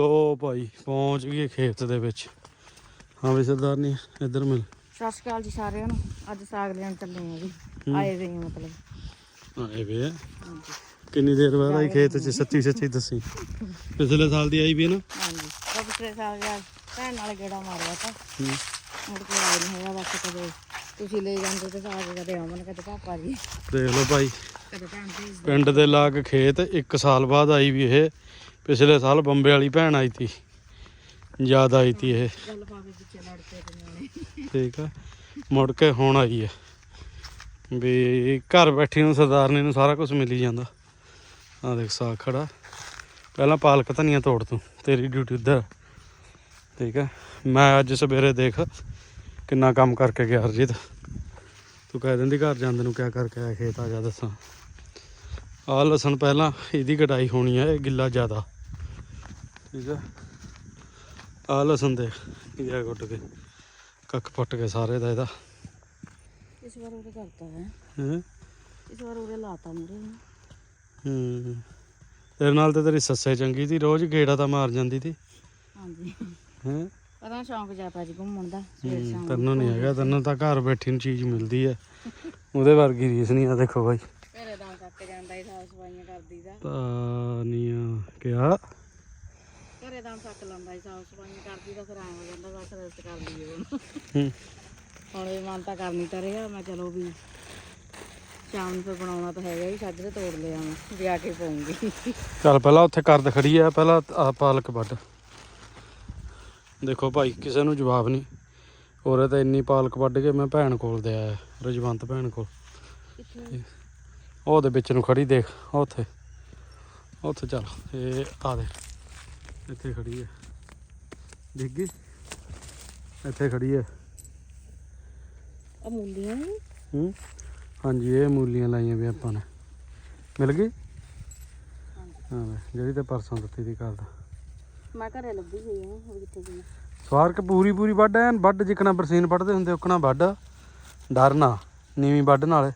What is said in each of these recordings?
ਲੋ ਭਾਈ ਪਹੁੰਚ ਗਏ ਖੇਤ ਦੇ ਵਿੱਚ। ਹਾਂ ਵੀ ਸਰਦਾਰਨੀ ਇੱਧਰ ਮਿਲ। ਸਤਿ ਸ਼੍ਰੀ ਅਕਾਲ ਜੀ ਸਾਰਿਆਂ ਨੂੰ। ਅੱਜ ਸਾਗ ਲੈਣ ਚੱਲੇ ਆ ਜੀ। ਆਏ ਵੇ ਮਤਲਬ। ਆਏ ਵੇ ਕਿੰਨੀ ਦੇਰ ਬਾਅਦ ਆਈ ਖੇਤ 'ਚ? ਸੱਚੀ ਸੱਚੀ ਦੱਸੀ। ਪਿਛਲੇ ਸਾਲ ਦੀ ਆਈ ਵੀ ਨਾ? ਹਾਂਜੀ। ਪਿਛਲੇ ਸਾਲ ਗਿਆ ਭੈਣ ਨਾਲ ਗੇੜਾ ਮਾਰਿਆ ਤਾਂ। ਹੂੰ। ਮੁੜ ਕੇ ਆਏ ਨਹੀਂ ਹੈਗਾ ਬਸ ਕਦੇ ਤੁਸੀਂ ਲੈ ਜਾਂਦੇ ਤੇ ਸਾਗ ਕਦੇ ਅਮਨ ਕਦੇ ਪਾਪਾ ਜੀ। ਦੇਖ ਲਓ ਭਾਈ। ਪਿੰਡ ਦੇ ਲਾਗ ਖੇਤ ਇੱਕ ਸਾਲ ਬਾਅਦ ਆਈ ਵੀ ਇਹ। ਪਿਛਲੇ ਸਾਲ ਬੰਬੇ ਵਾਲੀ ਭੈਣ ਆਈ ਤੀ। ਜ਼ਿਆਦਾ ਆਈ ਤੀ ਇਹ। ਗੱਲ ਪਾਵੇ ਪਿੱਛੇ ਲੜ ਪਏ ਤੇ ਨਿਆਣੇ। ਠੀਕ ਆ। ਮੁੜ ਕੇ ਹੁਣ ਆਈ ਹੈ ਵੀ ਘਰ ਬੈਠੀ ਨੂੰ ਸਰਦਾਰਨੀ ਨੂੰ ਸਾਰਾ ਕੁਝ ਮਿਲ ਜਾਂਦਾ। ਆ ਦੇਖ ਸਾਗ ਖੜਾ। ਪਹਿਲਾਂ ਪਾਲਕ ਧਨੀਆ ਤੋੜ ਤੂੰ ਤੇਰੀ ਡਿਊਟੀ ਉੱਧਰ। ਠੀਕ ਹੈ ਮੈਂ ਅੱਜ ਸਵੇਰੇ ਦੇਖ ਕਿੰਨਾ ਕੰਮ ਕਰਕੇ ਗਿਆ ਹਰਜੀਤ। ਤੂੰ ਕਹਿ ਦਿੰਦੀ ਘਰ ਜਾਂਦੇ ਨੂੰ ਕਿਆ ਕਰਕੇ ਆਇਆ ਖੇਤ ਆ ਜਾ ਦੱਸਾਂ। ਆਹ ਲਸਣ ਪਹਿਲਾਂ ਇਹਦੀ ਕਟਾਈ ਹੋਣੀ ਹੈ ਇਹ ਗਿੱਲਾ ਜ਼ਿਆਦਾ। ਠੀਕ ਹੈ ਆਹ ਲਸਣ ਦੇ ਗਿਆ ਗੁੱਟ ਕੇ ਕੱਖ ਪੱਟ ਕੇ ਸਾਰੇ ਦਾ ਇਹਦਾ। ਇਸ ਵਾਰ ਉਹਦੇ ਕਰਤਾ ਹੈ। ਹੈਂ? ਇਸ ਵਾਰ ਉਹਦੇ ਲਾਤਾ ਮੁਰੇ ਹੂੰ ਤੇਰੇ ਨਾਲ ਤੇ ਤੇਰੀ ਸੱਸੇ ਚੰਗੀ ਸੀ ਰੋਜ਼ ਗੇੜਾ ਤਾਂ ਮਾਰ ਜਾਂਦੀ ਸੀ। ਹਾਂਜੀ। ਹੈਂ? ਪਤਾ ਸ਼ੌਂਕ ਜੀ ਘੁੰਮਣ ਦਾ ਸਵੇਰ ਸ਼ਾਮ ਤੈਨੂੰ ਨਹੀਂ ਹੈਗਾ ਤੈਨੂੰ ਤਾਂ ਘਰ ਬੈਠੀ ਨੂੰ ਚੀਜ਼ ਮਿਲਦੀ ਹੈ। ਉਹਦੇ ਵਰਗੀ ਰੀਸ ਨਹੀਂ ਆ ਦੇਖੋ ਬਾਈ ਘਰੇ ਦਾ ਕੱਟ ਜਾਂਦਾ ਹੀ ਸਾਫ਼ ਸਫਾਈਆਂ ਕਿਹਾ ਘਰੇ ਦਾ ਸੱਕ ਲਾਉਂਦਾ ਹੀ ਸਾਫ਼ ਸਫਾਈਆਂ ਕਰਦੀ ਦਾ ਫਿਰ ਐਂ ਹੋ ਜਾਂਦਾ ਬਸ ਰੈਸਟ ਕਰ ਲਈਏ ਹੁਣ। ਹੂੰ। ਹੁਣ ਇਹ ਮਨ ਤਾਂ ਕਰਨੀ ਤਾਂ ਰਿਹਾ ਮੈਂ ਚਲੋ ਵੀ ਸ਼ਾਮ ਨੂੰ ਫਿਰ ਬਣਾਉਣਾ ਤਾਂ ਹੈਗਾ ਹੀ ਸਾਜਰੇ ਤੋੜ ਲਿਆ ਮੈਂ ਵੀ ਆ ਕੇ ਪਾਉਂਗੀ। ਚੱਲ ਪਹਿਲਾਂ ਉੱਥੇ ਕਰਦ ਖੜੀ ਆ ਪਹਿਲਾਂ ਆ ਪਾਲਕ ਵੱਢ। ਦੇਖੋ ਭਾਈ ਕਿਸੇ ਨੂੰ ਜਵਾਬ ਨਹੀਂ ਔਰੇ ਤਾਂ ਇੰਨੀ ਪਾਲਕ ਵੱਢ ਕੇ ਮੈਂ ਭੈਣ ਕੋਲ ਦੇ ਆਇਆ ਰਜਵੰਤ ਭੈਣ ਕੋਲ। ਉਹਦੇ ਵਿੱਚ ਨੂੰ ਖੜੀ ਦੇਖ ਉੱਥੇ। ਉੱਥੇ ਚੱਲ ਇਹ ਆ ਦੇ ਇੱਥੇ ਖੜੀ ਹੈ। ਦਿਖ ਗਈ? ਇੱਥੇ ਖੜੀ ਹੈ। ਅਮੂਲੀਆਂ ਹੂੰ? ਹਾਂਜੀ ਇਹ ਮੂਲੀਆਂ ਲਾਈਆਂ ਵੀ ਆਪਾਂ ਨੇ। ਮਿਲ ਗਈ? ਹਾਂ ਵੇ, ਜਿਹੜੀ ਤੇ ਪਰਸੋਂ ਦਿੱਤੀ ਦੀ। ਕਰਦਾ ਮੈਂ ਘਰੇ ਲੱਭੀ ਹੋਈ ਹਾਂ ਉਹ ਕਿੱਥੇ ਗਈ? ਸਵਾਰ ਕੇ ਪੂਰੀ ਪੂਰੀ ਵੱਢ ਐਨ ਵੱਢ ਜਿਕਣਾ ਬਰਸੀਨ ਵੱਢਦੇ ਹੁੰਦੇ ਉਕਣਾ ਵੱਢ। ਡਰਨਾ ਨੀਵੀਂ ਵੱਢ ਨਾਲ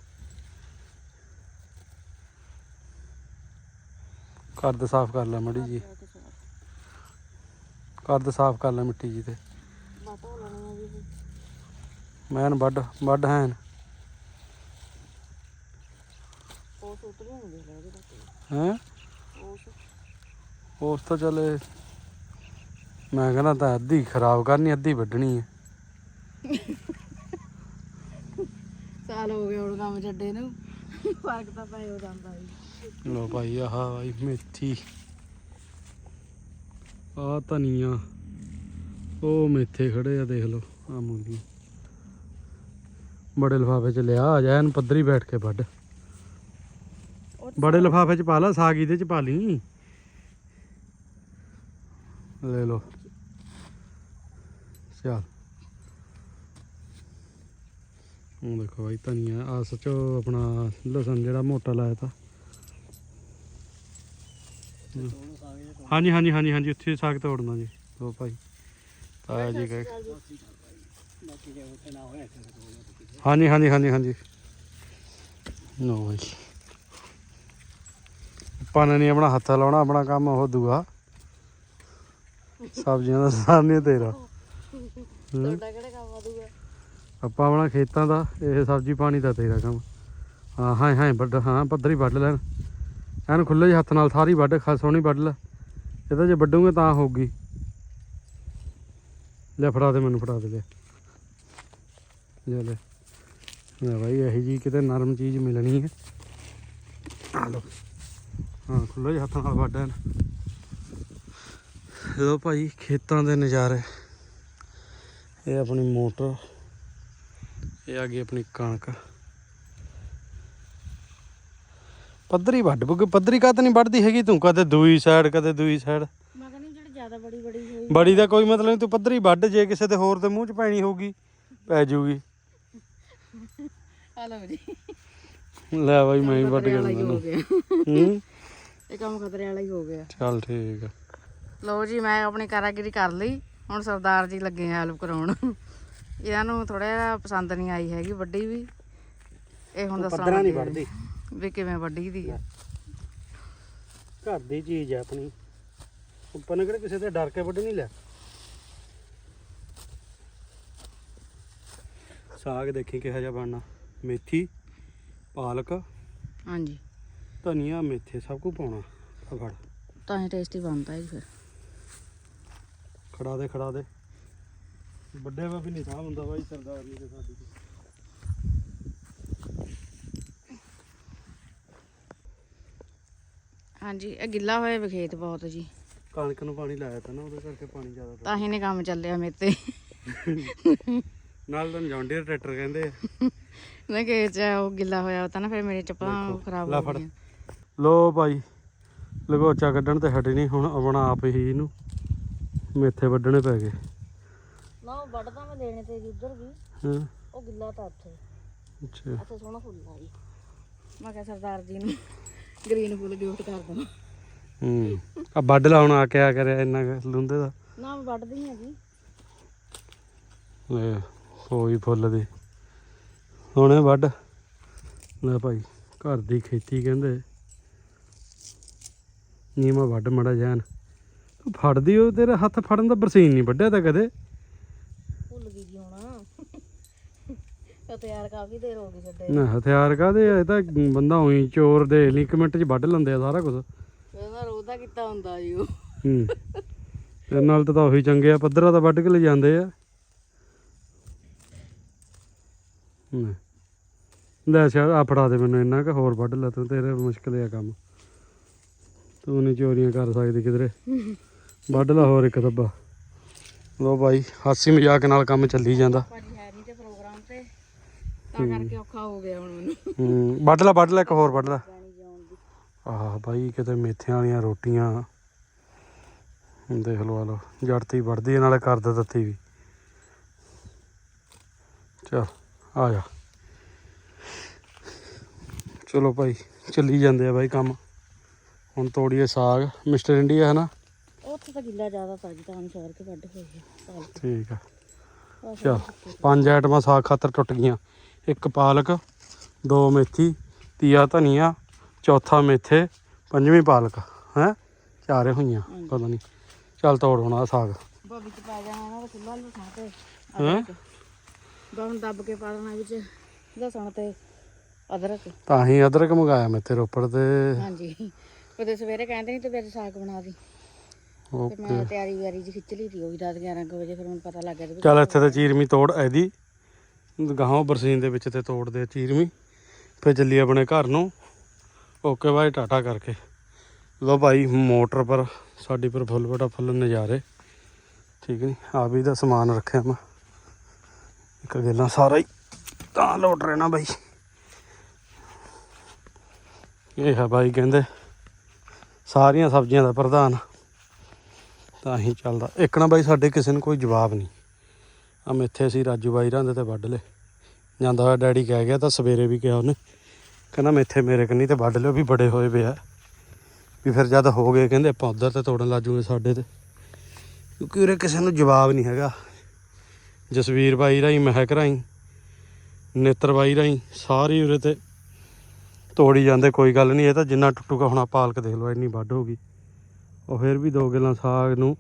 ਕਰਦ ਸਾਫ਼ ਕਰ ਲੈ ਮੜੀ ਜੀ। ਕਰਦ ਸਾਫ਼ ਕਰ ਲੈ ਮਿੱਟੀ ਜੀ ਤੇ। ਮੈਨ ਵੱਢ ਵੱਢ ਹੈਨ। ਹੈ? ਉਸ ਤੋਂ ਚਲੇ ਮੈਂ ਕਹਿੰਦਾ ਤਾਂ ਅੱਧੀ ਖਰਾਬ ਕਰਨੀ, ਅੱਧੀ ਵੱਢਣੀ ਹੈ। ਸਾਲ ਹੋ ਗਏ ਹੁਣ ਕੰਮ ਛੱਡੇ ਨੂੰ। ਫ਼ਰਕ ਤਾਂ ਪੈ ਹੋ ਜਾਂਦਾ ਵੀ। ਲੋ ਭਾਈ ਆਹ ਭਾਈ ਮੇਥੀ। ਆ ਧਨੀਆ। ਉਹ ਮੇਥੇ ਖੜੇ ਆ ਦੇਖ ਲਓ ਆ ਮੂਲੀ ਬੜੇ ਲਿਫਾਫੇ ਚ ਲਿਆ ਆ ਜਾ ਇਹਨੂੰ ਪੱਧਰੀ ਬੈਠ ਕੇ ਵੱਢ। ਬੜੇ ਲਿਫਾਫੇ ਚ ਪਾ ਲਾ ਸਾਗ ਇਹਦੇ ਚ ਪਾ ਲਈ। ਲੈ ਲਓ। ਚੱਲ ਉਹ ਦੇਖੋ ਭਾਈ ਧਨੀਆ ਆ ਸੱਚੋ ਆਪਣਾ ਲਸਣ ਜਿਹੜਾ ਮੋਟਾ ਲਾਇਆ ਤਾ। ਹਾਂਜੀ ਹਾਂਜੀ ਹਾਂਜੀ ਹਾਂਜੀ ਉੱਥੇ ਸਾਗ ਤੋੜਨਾ ਜੀ। ਲੋ ਭਾਈ ਤਾਇਆ ਜੀ। ਕਹੇ ਹਾਂਜੀ ਹਾਂਜੀ ਹਾਂਜੀ ਹਾਂਜੀ। ਨੋ ਭਾਈ। ਆਪਾਂ ਨੇ ਨਹੀਂ ਆਪਣਾ ਹੱਥ ਲਾਉਣਾ ਆਪਣਾ ਕੰਮ ਉਹ ਦੂਆ। ਸਬਜ਼ੀਆਂ ਦਾ ਸਾਰਨੀ ਤੇਰਾ। ਹੂੰ। ਤੁਹਾਡਾ ਕਿਹੜਾ ਕੰਮ ਆਦੂਗਾ ਆਪਾਂ ਆਪਣਾ ਖੇਤਾਂ ਦਾ ਇਹ ਸਬਜ਼ੀ ਪਾਣੀ ਦਾ ਤੇਰਾ ਕੰਮ। ਹਾਂ ਹਾਂ ਹਾਂ ਵੱਡ ਹਾਂ ਪੱਧਰੀ ਵੱਢ ਲੈਣ। ਐਨ ਖੁੱਲੇ ਜਿਹੇ ਹੱਥ ਨਾਲ ਸਾਰੀ ਵੱਢ ਖਾ, ਸੋਹਣੀ ਵੱਢ ਲੈ। ਇਹਦਾ ਜੇ ਵੱਢੂਗੇ ਤਾਂ ਹੋਊਗੀ। ਲੈ ਫੜਾ ਦੇ, ਮੈਨੂੰ ਫੜਾ ਦੇ, ਲੈ। ਲੈ ਲੈ। ਲੈ ਭਾਈ ਇਹੀ ਜੀ ਕਿਤੇ ਨਰਮ ਚੀਜ਼ ਮਿਲਣੀ ਹੈ। ਆ ਲਓ। ਹਾਂ ਖੁੱਲੇ ਜਿਹੇ ਹੱਥ ਨਾਲ ਵੱਢ ਐਨ। ਲੋ ਭਾਈ, ਖੇਤਾਂ ਦੇ ਨਜ਼ਾਰੇ। ਇਹ ਆਪਣੀ ਮੋਟਰ, ਇਹ ਆ ਗਈ ਆਪਣੀ ਕਣਕ। ਪੱਧਰੀ ਵੱਢ ਬੁੱਗੇ ਪੱਧਰੀ ਕਾਤ ਨਹੀਂ ਵੱਢਦੀ ਹੈਗੀ ਤੂੰ? ਕਦੇ ਦੂਈ ਸਾਈਡ ਕਦੇ ਦੂਈ ਸਾਈਡ ਮੈਂ ਕਹਿੰਦੀ ਜਿਹੜੀ ਜ਼ਿਆਦਾ ਬੜੀ ਬੜੀ ਹੋਈ ਬੜੀ ਦਾ ਕੋਈ ਮਤਲਬ ਨਹੀਂ ਤੂੰ ਪੱਧਰੀ ਵੱਢ ਜੇ ਕਿਸੇ ਦੇ ਹੋਰ ਦੇ ਮੂੰਹ 'ਚ ਪੈਣੀ ਹੋਊਗੀ ਪੈ ਜਾਊਗੀ ਆ ਲਓ ਜੀ ਲੈ ਬਾਈ ਮੈਂ ਹੀ ਵੱਢ ਕੇ ਵਾਲਾ ਹੀ ਇਹ ਕੰਮ ਖਤਰੇ ਵਾਲਾ ਹੀ ਹੋ ਗਿਆ। ਚੱਲ ਠੀਕ ਆ। ਲਓ ਜੀ ਮੈਂ ਆਪਣੀ ਕਾਰਾਗਰੀ ਕਰ ਲਈ। ਹੁਣ ਸਰਦਾਰ ਜੀ ਲੱਗੇ ਹੈਲਪ ਕਰਾਉਣ। ਇਹਨਾਂ ਨੂੰ ਥੋੜਾ ਜਿਹਾ ਪਸੰਦ ਨਹੀਂ ਆਈ ਹੈਗੀ ਵੱਡੀ ਵੀ। ਇਹ ਹੁਣ ਦੱਸਣ ਪੱਧਰਾਂ ਨਹੀਂ ਵੱਢਦੀ। ਵੀ ਕਿਵੇਂ ਵੱਢੀ ਦੀ ਆ। ਘਰ ਦੀ ਚੀਜ਼ ਆ ਆਪਣੀ। ਉੱਪਰ ਨੇ ਕਿਹੜੇ ਕਿਸੇ ਤੇ ਡਰ ਕੇ ਵੱਢ ਨਹੀਂ ਲਿਆ ਸਾਗ ਦੇਖੀ ਕਿਹੋ ਜਿਹਾ ਬਣਨਾ। ਮੇਥੀ ਪਾਲਕ ਹਾਂਜੀ। ਧਨੀਆ ਮੇਥੇ ਸਭ ਕੁਝ ਪਾਉਣਾ ਫੜ ਤਾਂ ਹੀ ਟੇਸਟੀ ਬਣਦਾ ਜੀ ਫਿਰ। ਖੜਾ ਦੇ ਖੜਾ ਦੇ। ਵੱਡੇ ਵਾ ਵੀ ਨਹੀਂ ਸਾਹ ਹੁੰਦਾ ਬਾਈ ਸਰਦਾਰ ਨਹੀਂ ਤੇ ਸਾਡੀ ਹਾਂਜੀ ਇਹ ਗਿੱਲਾ ਹੋਇਆ ਵੇ ਖੇਤ ਬਹੁਤ ਜੀ। ਕਣਕ ਨੂੰ ਪਾਣੀ ਲਾਇਆ ਤਾ ਨਾ ਉਹਦੇ ਕਰਕੇ ਪਾਣੀ ਜ਼ਿਆਦਾ ਤਾਂ ਹੀ ਨੇ ਕੰਮ ਚੱਲਿਆ ਮੇਰੇ ਤੇ। ਪਿਆ ਨਾਲ ਤਾਂ ਜੌਂਡੀਅਰ ਟਰੈਕਟਰ ਕਹਿੰਦੇ ਆ। ਨਾ ਕਿ ਚ ਉਹ ਗਿੱਲਾ ਹੋਇਆ ਤਾਂ ਨਾ ਫਿਰ ਮੇਰੀ ਚੱਪਲਾਂ ਦੇਖੋ, ਖਰਾਬ ਲੈ ਹੋ ਫੜ। ਗਈਆਂ। ਲੋ ਭਾਈ ਲਗੋਚਾ ਕੱਢਣ ਤੇ ਹਟੇ ਨਹੀਂ ਹੁਣ ਆਪਣਾ ਆਪ ਹੀ ਇਹਨੂੰ ਮੇਥੇ ਵੱਢਣੇ ਪੈ ਗਏ। ਨਾ ਉਹ ਵੱਢਦਾ ਮੈਂ ਦੇਣੇ ਤੇ ਉਧਰ ਵੀ। ਹਾਂ। ਉਹ ਗਿੱਲਾ ਤਾਂ ਉੱਥੇ। ਅੱਛਾ। ਇੱਥੇ ਸੋਹਣਾ ਫੁੱਲ ਆ ਜੀ। ਮੈਂ ਕਿਹਾ ਸਰਦਾਰ ਜੀ ਨੂੰ। ਗ੍ਰੀਨ ਫੁੱਲ ਗਿਫਟ ਕਰ ਦਵਾਂ ਹੂੰ। ਆ ਵੱਢ ਲਾ ਹੁਣ ਆ ਕੇ ਆ ਕਰਿਆ ਇੰਨਾ ਕੁ ਲੁੰਦੇ ਦਾ? ਨਾ ਮੈਂ ਵੱਢਦੀ ਹਾਂ ਜੀ ਲੈ ਹੋਈ ਫੁੱਲ ਦੇ। ਹੁਣੇ ਵੱਢ। ਲੈ ਭਾਈ ਘਰ ਦੀ ਖੇਤੀ ਕਹਿੰਦੇ। ਨੀ ਮੈਂ ਵੱਢ ਮੜਾ ਜਾਨ ਤੂੰ ਫੜਦੀ ਉਹ ਤੇਰਾ ਹੱਥ ਫੜਨ ਦਾ ਬਰਸੀਨ ਨਹੀਂ ਵੱਢਿਆ ਤਾਂ ਕਦੇ ਭੁੱਲ ਗਈ ਜੀ ਹੁਣ ਤਾਂ ਤਿਆਰ ਕਾਫੀ ਦੇਰ ਹੋ ਗਈ ਛੱਡੇ ਨਾ ਹਥਿਆਰ ਕਾਦੇ ਇਹ ਤਾਂ ਬੰਦਾ ਉਹੀ ਚੋਰ ਦੇ ਇੱਕ ਮਿੰਟ 'ਚ ਵੱਢ ਲੈਂਦੇ ਆ ਸਾਰਾ ਕੁਝ ਇਹਦਾ ਰੋਜ਼ ਦਾ ਕੀਤਾ ਹੁੰਦਾ ਜੀ ਉਹ। ਹੂੰ। ਤੇ ਨਾਲ ਤਾਂ ਉਹੀ ਚੰਗੇ ਆ ਪੱਧਰਾ ਤਾਂ ਵੱਢ ਕੇ ਲੈ ਜਾਂਦੇ ਆ। ਲੈ। ਸ਼ਾਇਦ ਆ ਫੜਾ ਦੇ ਮੈਨੂੰ ਇੰਨਾ ਕਿ ਹੋਰ ਵੱਢ ਲੈ ਤੂੰ ਤੇਰੇ ਮੁਸ਼ਕਲ ਆ ਕੰਮ। ਤੂੰ ਨਹੀਂ ਚੋਰੀਆਂ ਕਰ ਸਕਦੀ ਕਿਧਰੇ। ਵੱਢ ਲੈ ਹੋਰ ਇੱਕ ਦੱਬਾ। ਲੋ ਭਾਈ ਹਾਸੀ ਮਜ਼ਾਕ ਨਾਲ ਕੰਮ ਚੱਲੀ ਜਾਂਦਾ ਭਾਜੀ ਹੈ ਨਹੀਂ ਤੇ ਪ੍ਰੋਗਰਾਮ ਤੇ ਤਾਂ ਕਰਕੇ ਔਖਾ ਹੋ ਗਿਆ ਹੁਣ ਮੈਨੂੰ। ਹੂੰ ਵੱਢ ਲੈ ਵੱਢ ਲੈ ਇੱਕ ਹੋਰ ਵੱਢ ਲੈ। ਆਹ ਬਾਈ ਕਿਤੇ ਮੇਥਿਆਂ ਵਾਲੀਆਂ ਰੋਟੀਆਂ। ਦੇਖ ਲਓ ਆ ਲਓ ਜੜਤੀ ਵੜਦੀ ਨਾਲੇ ਕਰ ਦੇ ਦਿੱਤੀ ਵੀ। ਚਲ ਆ ਜਾ। ਚਲੋ ਭਾਈ ਚੱਲੀ ਜਾਂਦੇ ਆ ਬਾਈ ਕੰਮ। ਹੁਣ ਤੋੜੀਏ ਸਾਗ। ਮਿਸਟਰ ਇੰਡੀਆ ਹੈ ਨਾ ਉੱਥੇ ਤਾਂ ਗਿੱਲਾ ਜ਼ਿਆਦਾ ਤਾਂ ਜੀ ਤਾਂ ਅਨਸਾਰ ਕੇ ਵੱਢ ਹੋਏ ਪਾਲ ਠੀਕ ਆ। ਚਲ ਪੰਜ ਆਈਟਮਾਂ ਸਾਗ ਖਾਤਰ ਟੁੱਟ ਗਈਆਂ। ਇੱਕ ਪਾਲਕ ਦੋ ਮੇਥੀ ਤੀਆ ਧਨੀਆ ਚੌਥਾ ਮੇਥੇ ਪੰਜਵੀਂ ਪਾਲਕ ਹੈ? ਚਾਰੇ ਹੋਈਆਂ ਪਤਾ ਨਹੀਂ ਚੱਲ ਤੋੜ ਹੁਣ ਸਾਗ। ਭਾਬੀ ਚ ਪਾ ਜਾਣਾ ਦਾ ਖੁੱਲਾ ਲਸਣ ਤੇ। ਹੈਂ? ਗਾਉਂ ਦੱਬ ਕੇ ਪਾ ਦੇਣਾ ਵਿੱਚ ਲਸਣ ਤੇ ਅਦਰਕ। ਤਾਂ ਹੀ ਅਦਰਕ ਮੰਗਾਇਆ ਮੈਂ ਤੇ ਰੋਪੜ ਤੇ। ਹਾਂਜੀ। ਉਹਦੇ ਸਵੇਰੇ ਕਹਿੰਦੇ ਨਹੀਂ ਤੇ ਫਿਰ ਸਾਗ ਬਣਾ ਦੀ। ਓਕੇ ਮੈਂ ਤਿਆਰੀ ਵਿਆਰੀ ਜੀ ਖਿੱਚ ਲਈ ਤੀ ਉਹ ਵੀ 10 11 ਕੁ ਵਜੇ ਫਿਰ ਮੈਨੂੰ ਪਤਾ ਲੱਗ ਗਿਆ ਤੇ ਵੀ ਚੱਲ ਇੱਥੇ ਤੇ ਚੀਰਮੀ ਤੋੜ ਇਹਦੀ ਗਾਹਾਂ ਬਰਸੀਨ ਦੇ ਵਿੱਚ ਤੇ ਤੋੜਦੇ ਆ ਚੀਰਮੀ ਫਿਰ ਚੱਲੀ ਆਪਣੇ ਘਰ ਨੂੰ। ਓਕੇ ਬਾਈ ਟਾਟਾ ਕਰਕੇ। ਲੋ ਭਾਈ, ਮੋਟਰ ਪਰ, ਸਾਡੀ ਪਰ ਫੁੱਲ ਬੜਾ ਫੁੱਲ ਨਜ਼ਾਰੇ। ਠੀਕ ਨਹੀਂ ਆ ਵੀ ਦਾ ਸਮਾਨ ਰੱਖਿਆ ਮੈਂ। ਇੱਕ ਗੱਲਾਂ ਸਾਰਾ ਹੀ। ਤਾਂ ਲੋਟ ਰਹਿਣਾ ਬਾਈ। ਇਹ ਹੈ ਬਾਈ ਕਹਿੰਦੇ, ਸਾਰੀਆਂ ਸਬਜ਼ੀਆਂ ਦਾ ਪ੍ਰਧਾਨ। ਤਾਂ ਹੀ ਚੱਲਦਾ। ਇੱਕ ਨਾ ਬਾਈ, ਸਾਡੇ ਕਿਸੇ ਨੂੰ ਕੋਈ ਜਵਾਬ ਨਹੀਂ ਆ ਮਿੱਥੇ ਅਸੀਂ ਰਾਜੂ ਬਾਈ ਰਾਂ ਦੇ ਤੇ ਵੱਢ ਲੇ ਜਾਂਦਾ ਹੋਇਆ ਡੈਡੀ ਕਹਿ ਗਿਆ ਤਾਂ ਸਵੇਰੇ ਵੀ ਕਿਹਾ ਉਹਨੇ। ਕਹਿੰਦਾ ਮੇਥੇ ਮੇਰੇ ਕੰਨੀ ਤੇ ਵੱਢ ਲਿਓ ਵੀ ਬੜੇ ਹੋਏ ਪਏ ਆ। ਵੀ ਫਿਰ ਜਦ ਹੋ ਗਏ ਕਹਿੰਦੇ ਆਪਾਂ ਉਧਰ ਤੇ ਤੋੜਨ ਲੱਜੂਗੇ ਸਾਡੇ ਤੇ। ਕਿਉਂਕਿ ਉਰੇ ਕਿਸੇ ਨੂੰ ਜਵਾਬ ਨਹੀਂ ਹੈਗਾ। ਜਸਵੀਰ ਬਾਈ ਰਾਹੀਂ, ਮਹਿਕ ਰਾਹੀਂ, ਨੇਤਰ ਬਾਈ ਰਾਹੀਂ, ਸਾਰੀ ਉਰੇ ਤੇ ਤੋੜੀ ਜਾਂਦੇ, ਕੋਈ ਗੱਲ ਨਹੀਂ, ਇਹ ਤਾਂ ਜਿੰਨਾ ਟੁੱਟੂਗਾ ਹੁਣ ਆਹ ਪਾਲਕ ਦੇਖ ਲਓ, ਇੰਨੀ ਵੱਢ ਹੋ ਗਈ। ਉਹ ਫਿਰ ਵੀ ਦੋ ਗੱਲਾਂ ਸਾਗ ਨੂੰ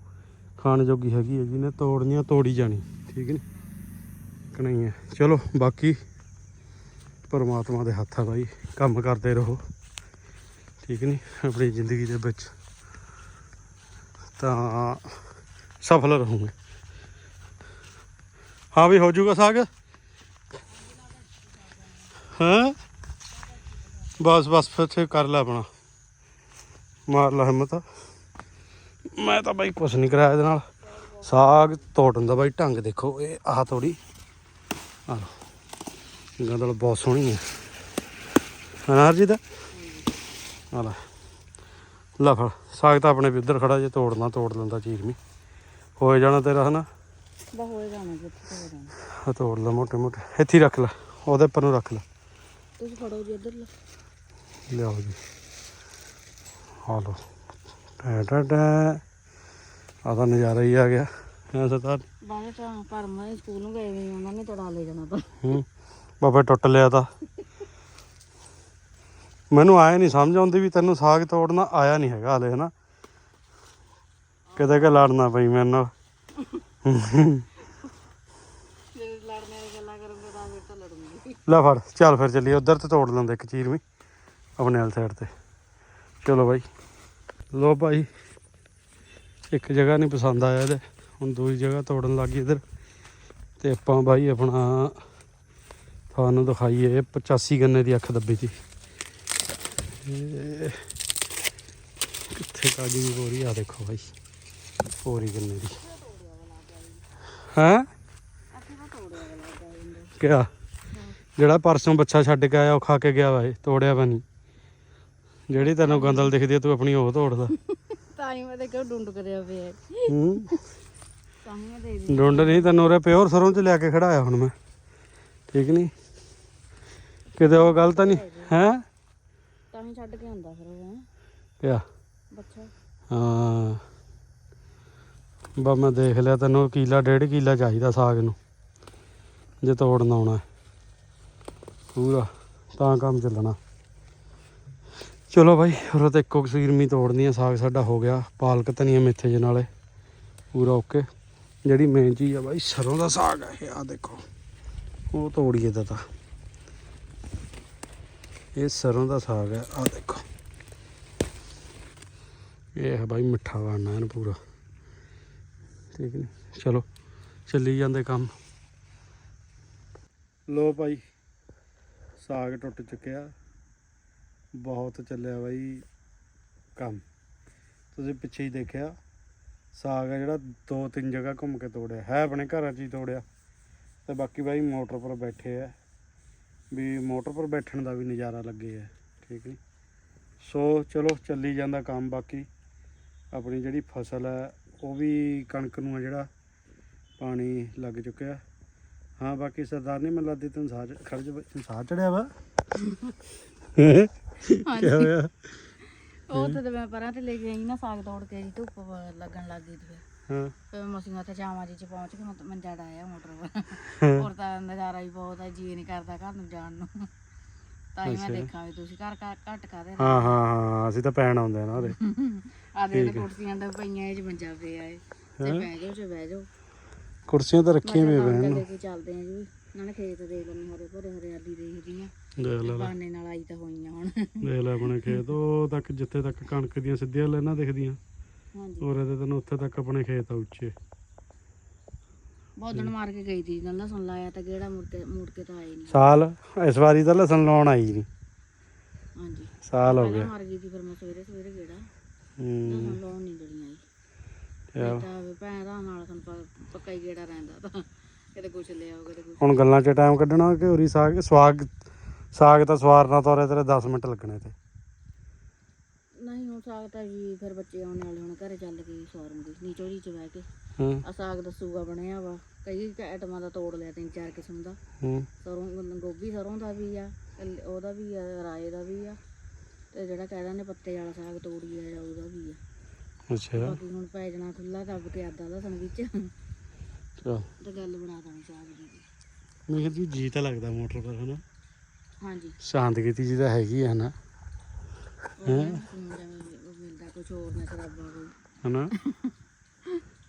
ਖਾਣ ਜੋਗੀ ਹੈਗੀ ਹੈ, ਜਿਹਨੇ ਤੋੜਨੀਆਂ ਤੋੜੀ ਜਾਣੀ। ਠੀਕ ਨਹੀਂ ਕਣਾਈ ਹੈ ਚਲੋ, ਬਾਕੀ ਪਰਮਾਤਮਾ ਦੇ ਹੱਥ ਆ ਬਾਈ ਕੰਮ ਕਰਦੇ ਰਹੋ। ਠੀਕ ਨਹੀਂ ਆਪਣੀ ਜ਼ਿੰਦਗੀ ਦੇ ਵਿੱਚ ਤਾਂ ਸਫਲ ਰਹੋਗੇ। ਹਾਂ ਵੀ ਹੋ ਜਾਊਗਾ ਸਾਗ? ਹਾਂ? ਬਸ ਬਸ, ਫਿਰ ਕਰ ਲੈ ਆਪਣਾ। ਮਾਰ ਲੈ ਹਿੰਮਤ। ਮੈਂ ਤਾਂ ਬਾਈ ਕੁਛ ਨਹੀਂ ਕਰਾਇਆ ਇਹਦੇ ਨਾਲ। ਸਾਗ ਤੋੜਨ ਦਾ ਬਾਈ ਢੰਗ ਦੇਖੋ ਇਹ ਆਹ ਤੋੜੀ। ਆਹ ਗੰਦਲ ਬਹੁਤ ਸੋਹਣੀ ਹੈ ਅਨਾਰ ਜੀ ਦਾ? ਆ ਲੈ ਲੈ ਫੜ ਸਾਗ ਤਾਂ ਆਪਣੇ ਵੀ ਉੱਧਰ ਖੜਾ ਜੇ ਤੋੜਨਾ ਤੋੜ ਲੈਂਦਾ ਚੀਰਮੀ ਹੋਏ ਜਾਣਾ ਤੇਰਾ ਹਨਾ? ਬਾ ਹੋਏ ਜਾਣਾ ਜੀ ਉੱਥੇ ਹੋ ਜਾਣਾ। ਆ ਤੋੜ ਲੈ ਮੋਟੇ ਮੋਟੇ ਇੱਥੇ ਰੱਖ ਲੈ ਉਹਦੇ ਉੱਪਰ ਨੂੰ ਰੱਖ ਲੈ। ਤੁਸੀਂ ਫੜੋ ਜੀ ਇੱਧਰ ਲਓ ਲਿਆਓ ਜੀ। ਲਓ। ਟਾ ਟਾ ਟਾ। ਆ ਤਾਂ ਨਜ਼ਾਰਾ ਹੀ ਆ ਗਿਆ। ਐ ਸਰਦਾਰ? ਬਾਅਦ ਚ ਪਰਮਾ ਸਕੂਲ ਨੂੰ ਗਏ ਵੀ ਉਹਨਾਂ ਨੇ ਤੜਾ ਲੈ ਜਾਣਾ ਤਾਂ। ਹੂੰ ਬਾਬਾ ਟੁੱਟ ਲਿਆ ਤਾਂ। ਮੈਨੂੰ ਆਇਆ ਨਹੀਂ ਸਮਝ ਆਉਂਦੀ ਵੀ ਤੈਨੂੰ ਸਾਗ ਤੋੜਨਾ ਆਇਆ ਨਹੀਂ ਹੈਗਾ ਹਲੇ ਹਨਾ? ਕਿਤੇ ਕਿ ਲੜਨਾ ਪਈ ਮੇਰੇ ਨਾਲ। ਤਾਂ ਤਾਂ ਲੈ ਫੜ ਚੱਲ ਫਿਰ ਚੱਲੀਏ ਉਧਰ ਤੇ ਤੋੜ ਲੈਂਦੇ ਇੱਕ ਚੀਰ ਵੀ ਆਪਣੇ ਵਾਲੀ ਸਾਈਡ ਤੇ। ਚਲੋ ਬਾਈ। ਲੋ ਭਾਈ। ਇੱਕ ਜਗ੍ਹਾ ਨਹੀਂ ਪਸੰਦ ਆਇਆ ਤੇ ਹੁਣ ਦੂਜੀ ਜਗ੍ਹਾ ਤੋੜਨ ਲੱਗ ਲੱਗੀ ਇਧਰ। ਤੇ ਆਪਾਂ ਬਾਈ ਆਪਣਾ ਤੁਹਾਨੂੰ ਦਿਖਾਈਏ 85 ਗੰਨੇ ਦੀ ਅੱਖ ਦੱਬੀ ਸੀ ਕਿੱਥੇ ਕਾਜੀ ਦੀ ਬੋਰੀ ਆ ਦੇਖੋ ਬਾਈ। ਪੋਰੀ ਗੰਨੇ ਦੀ। ਹੈਂ? ਅੱਖੇ ਕਿਆ? ਜਿਹੜਾ ਪਰਸੋਂ ਬੱਚਾ ਛੱਡ ਕੇ ਆਇਆ ਉਹ ਖਾ ਕੇ ਗਿਆ ਵਾ ਇਹ, ਤੋੜਿਆ ਵਾ ਨਹੀਂ। ਜਿਹੜੀ ਤੈਨੂੰ ਗੰਦਲ ਦਿਖਦੀ ਤੂੰ ਆਪਣੀ ਉਹ ਤੋੜਦਾ ਤਾਂ ਹੀ ਮੈਂ ਦੇਖਿਆ ਡੁੰਡ ਕਰਿਆ ਪਿਆ ਹੈ। ਹੂੰ। ਤਾਂ ਹੀ ਮੈਂ ਦੇ ਦੀ। ਡੁੰਡ ਨਹੀਂ ਤੈਨੂੰ ਉਰੇ ਪਿਓਰ ਸਰੋਂ ਚ ਲਿਆ ਕੇ ਖੜਾਇਆ ਹੁਣ ਮੈਂ। ਠੀਕ ਨਹੀਂ? ਕਿਤੇ ਉਹ ਗੱਲ ਤਾਂ ਨਹੀਂ? ਹੈ? ਤਾਂ ਹੀ ਛੱਡ ਕੇ ਆਉਂਦਾ ਫਿਰ ਉਹ ਹੈਂ। ਕਿਆ? ਬੱਚਾ। ਹਾਂ। ਬਾ ਮੈਂ ਦੇਖ ਲਿਆ ਤੈਨੂੰ ਕਿਲਾ ਡੇਢ ਕਿਲਾ ਚਾਹੀਦਾ ਸਾਗ ਨੂੰ। ਜੇ ਤੋੜਨ ਆਉਣਾ ਹੈ। ਪੂਰਾ। ਤਾਂ ਕੰਮ ਚੱਲਣਾ। ਚਲੋ ਭਾਈ ਹੋਰ ਤਾਂ ਇੱਕੋ ਸੀਰਮੀ ਤੋੜਨੀ ਆ, ਸਾਗ ਸਾਡਾ ਹੋ ਗਿਆ, ਪਾਲਕ ਧਨੀਆ ਮੇਥੇ ਜੇ ਨਾਲੇ ਪੂਰਾ ਓਕੇ ਜਿਹੜੀ ਮੇਨ ਚੀਜ਼ ਆ ਭਾਈ ਸਰੋਂ ਦਾ ਸਾਗ ਆ ਇਹ ਆ ਦੇਖੋ, ਉਹ ਤੋੜੀਏ ਦਾ ਤਾਂ। ਇਹ ਸਰੋਂ ਦਾ ਸਾਗ ਹੈ ਆ ਦੇਖੋ। ਇਹ ਹੈ ਭਾਈ ਮਿੱਠਾ ਬਣਨਾ ਇਹਨੂੰ ਪੂਰਾ। ਠੀਕ ਨੇ? ਚਲੋ, ਚੱਲੀ ਜਾਂਦੇ ਕੰਮ। ਲੋ ਭਾਈ ਸਾਗ ਟੁੱਟ ਚੁੱਕਿਆ। ਬਹੁਤ ਚੱਲਿਆ ਬਾਈ ਕੰਮ। ਤੁਸੀਂ ਪਿੱਛੇ ਹੀ ਦੇਖਿਆ, ਸਾਗ ਆ ਜਿਹੜਾ ਦੋ ਤਿੰਨ ਜਗ੍ਹਾ ਘੁੰਮ ਕੇ ਤੋੜਿਆ, ਹੈ ਆਪਣੇ ਘਰਾਂ 'ਚ ਹੀ ਤੋੜਿਆ। ਤੇ ਬਾਕੀ ਬਾਈ ਮੋਟਰ ਪਰ ਬੈਠੇ ਆ। ਵੀ ਮੋਟਰ ਪਰ ਬੈਠਣ ਦਾ ਵੀ ਨਜ਼ਾਰਾ ਲੱਗੇ ਆ, ਠੀਕ ਹੈ ਸੋ ਚਲੋ ਚੱਲੀ ਜਾਂਦਾ ਕੰਮ ਬਾਕੀ। ਆਪਣੀ ਜਿਹੜੀ ਫਸਲ ਹੈ ਉਹ ਵੀ ਕਣਕ ਨੂੰ ਆ ਜਿਹੜਾ ਪਾਣੀ ਲੱਗ ਚੁੱਕਿਆ। ਹਾਂ, ਬਾਕੀ ਸਰਦਾਰ ਨੇ ਮੈਨੂੰ ਲੱਗਦੀ ਤੈਨੂੰ ਸਾਹ ਖਰਜ ਸਾਹ ਚੜਿਆ ਵਾ? ਕੀ ਹੋਇਆ? ਉਹ ਤੇ ਮੈਂ ਪਰਾਂ ਤੇ ਲੈ ਕੇ ਆਈ ਨਾ ਸਾਗ ਤੋੜ ਕੇ ਜੀ ਧੁੱਪ ਵ- ਲੱਗਣ ਲੱਗ ਗਈ ਤੇ ਹਾਂ। ਫਿਰ ਮਸੀਆਂ ਤੇ ਚਾਵਾਂ ਜੀ ਚ ਪਹੁੰਚ ਕੇ ਮੈਂ ਤਾਂ ਮੰਜਾ ਡਾਇਆ ਮੋਟਰ। ਪਰ ਹੋਰ ਤਾਂ ਨਜ਼ਾਰਾ ਹੀ ਬਹੁਤ ਹੈ ਜੀ ਨਹੀਂ ਕਰਦਾ ਘਰ ਨੂੰ ਜਾਣ ਨੂੰ। ਤਾਂ ਹੀ ਮੈਂ ਅੱਛਾ। ਦੇਖਾਂ ਵੀ ਤੁਸੀਂ ਘਰ ਘਰ ਘੱਟ ਕਾਦੇ ਹਾਂ ਹਾਂ ਹਾਂ ਅਸੀਂ ਤਾਂ ਪੈਣ ਆਉਂਦੇ ਆ ਨਾ ਉਹਦੇ। ਆ ਦੇ ਠੀਕ ਹੈ। ਕੁਰਸੀਆਂ ਦਾ ਪਈਆਂ ਇਹ ਚ ਮੰਜਾ ਪਿਆ ਏ। ਤੇ ਹੈਂ? ਬਹਿ ਜਾਓ ਬਹਿ ਜਾਓ। ਕੁਰਸੀਆਂ ਤਾਂ ਰੱਖੀਆਂ ਵੀ ਤਾਂ ਨੂੰ। ਚੱਲਦੇ ਆ ਜੀ। ਨਾਲੇ ਖੇਤ ਦੇਖ ਲੈਣੀ ਹਰੇ ਭਰੇ ਹਰਿਆਲੀ ਦੇਖਦੀ ਆ ਦੇਖ ਲੈ ਲੈ। ਬਹਾਨੇ ਨਾਲ ਆਈ ਤਾਂ ਹੋਈਆਂ ਹੁਣ। ਦੇਖ ਲੈ ਆਪਣੇ ਖੇਤ ਉਹ ਤੱਕ ਜਿੱਥੇ ਤੱਕ ਕਣਕ ਦੀਆਂ ਸਿੱਧੀਆਂ ਲੈਣਾ ਦਿਖਦੀਆਂ ਹਾਂਜੀ। ਔਰ ਇਹਦੇ ਤੈਨੂੰ ਉੱਥੇ ਤੱਕ ਆਪਣੇ ਖੇਤ ਆ ਉੱਚੇ। ਬਹੁਤ ਦਿਨ ਮਾਰ ਕੇ ਗਈ ਤੀ ਗੱਲ ਸੁਣ ਲਾਇਆ ਤਾਂ ਕਿਹੜਾ ਮੁੜ ਕੇ ਮੁੜ ਕੇ ਤਾਂ ਆਏ ਨਹੀਂ। ਸਾਲ ਇਸ ਵਾਰੀ ਤਾਂ ਲਸਣ ਲਾਉਣ ਆਈ ਨਹੀਂ। ਹਾਂਜੀ। ਸਾਲ ਹੋ ਪਹਿਲਾਂ ਗਿਆ। ਮਰ ਗਈ ਸੀ ਫਿਰ ਮੈਂ ਸਵੇਰੇ ਸਵੇਰੇ ਕਿਹੜਾ ਹੂੰ। ਨਾ ਲਾਉਣ ਨਹੀਂ ਦੇਣੀ ਆਈ। ਇਹ ਤਾਂ ਵੀ ਭੈਣ ਦਾ ਨਾਲ ਪ- ਪੱਕਾ ਹੀ ਗੇੜਾ ਰਹਿੰਦਾ ਤਾਂ। ਕਿਤੇ ਕੁਛ ਲਿਆਓ ਕਿਤੇ ਕੁਛ ਹੁਣ ਗੱਲਾਂ 'ਚ ਟਾਈਮ ਕੱਢਣਾ ਕਿ ਹੋਰੀ ਸਾਗ ਸਵਾਗ ਸਾਗ ਤਾਂ ਸਵਾਰਨਾ ਤੋਰੇ ਤੇਰੇ 10 ਮਿੰਟ ਲੱਗਣੇ ਤੇ। ਨਹੀਂ ਹੁਣ ਸਾਗ ਤਾਂ ਜੀ ਫਿਰ ਬੱਚੇ ਆਉਣ ਵਾਲੇ ਹੁਣ ਘਰੇ ਚੱਲ ਕੇ ਸੌਰੂੰਗੀ ਨੀਚੋਰੀ ਚ ਬਹਿ ਕੇ। ਹੂੰ। ਆ ਸਾਗ ਦੱਸੂਗਾ ਬਣਿਆ ਵਾ। ਕਈ ਆਈਟਮਾਂ ਦਾ ਤੋੜ ਲਿਆ ਤਿੰਨ ਚਾਰ ਕਿਸਮ ਦਾ। ਹੂੰ। ਸਰੋਂ ਗੋਭੀ ਸਰੋਂ ਦਾ ਵੀ ਆ ਕੱਲ- ਉਹਦਾ ਵੀ ਆ ਰਾਏ ਦਾ ਵੀ ਆ। ਤੇ ਜਿਹੜਾ ਕਹਿ ਦਿੰਦੇ ਪੱਤੇ ਵਾਲਾ ਸਾਗ ਤੋੜੀ ਆ ਉਹਦਾ ਵੀ ਆ। ਅੱਛਾ। ਬਾਕੀ ਹੁਣ ਪੈ ਜਾਣਾ ਖੁੱਲਾ ਦੱਬ ਕੇ ਆਦਾ ਲਸਣ ਵਿੱਚ। ਚਲ ਤੇ ਗੱਲ ਬਣਾ ਦੇਣੀ ਸਾਗ ਦੀ। ਮੈਂ ਜੀ ਜੀ ਤਾਂ ਲੱਗਦਾ ਮੋਟਰ ਪਰ ਹਨਾ? ਹਾਂਜੀ। ਸ਼ਾਂਤਗੀਤੀ ਜੀ ਤਾਂ ਹੈਗੀ ਆ ਹਨਾ। ਉਹ ਜਿਵੇਂ ਉਹ ਮਿਲਦਾ ਕੁਝ ਹੋਰ ਨਾ ਸ਼ਰਾਬਾਂ ਕੋਈ। ਹਨਾ।